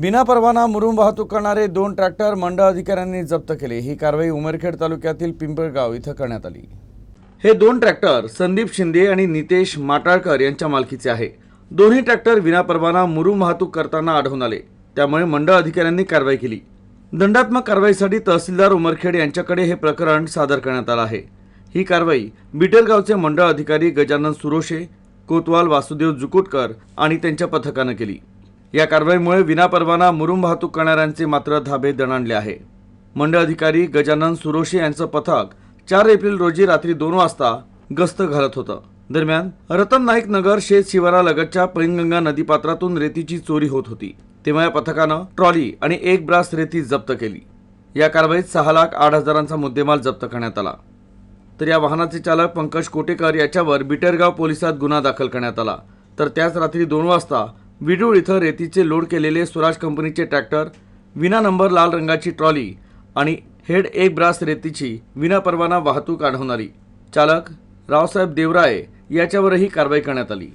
बिना परवाना मुरुम वाहतूक करणारे दोन ट्रॅक्टर मंडळ अधिकाऱ्यांनी जप्त केले. ही कारवाई उमरखेड तालुक्यातील पिंपळगाव इथं करण्यात आली. हे दोन ट्रॅक्टर संदीप शिंदे आणि नितेश माटाळकर यांच्या मालकीचे आहे. दोन्ही ट्रॅक्टर विनापरवाना मुरुम वाहतूक करताना आढळून आले. त्यामुळे मंडळ अधिकाऱ्यांनी कारवाई केली. दंडात्मक कारवाईसाठी तहसीलदार उमरखेड यांच्याकडे हे प्रकरण सादर करण्यात आलं आहे. ही कारवाई बिटरगावचे मंडळ अधिकारी गजानन सुरोशे कोतवाल वासुदेव जुकुटकर आणि त्यांच्या पथकानं केली. या कारवाईमुळे विनापरवाना मुरुम वाहतूक करणाऱ्यांचे मात्र धाबे दणाणले आहे. मंडळ अधिकारी गजानन सुरोशे यांचं पथक चार एप्रिल रोजी रात्री दोन वाजता गस्त घालत होतं. दरम्यान रतन नाईक नगर शेत शिवारालगतच्या पैनगंगा नदीपात्रातून रेतीची चोरी होत होती. तेव्हा या पथकानं ट्रॉली आणि एक ब्रास रेती जप्त केली. या कारवाईत सहा लाख आठ हजारांचा मुद्देमाल जप्त करण्यात आला. तर या वाहनाचे चालक पंकज कोटेकर याच्यावर बिटरगाव पोलिसात गुन्हा दाखल करण्यात आला. तर त्याच रात्री दोन वाजता विडूळ इथं रेतीचे लोड केलेले स्वराज कंपनीचे ट्रॅक्टर विना नंबर लाल रंगाची ट्रॉली आणि हेड एक ब्रास रेतीची विनापरवाना वाहतूक आढवणारी चालक रावसाहेब देवराय याच्यावरही कारवाई करण्यात आली.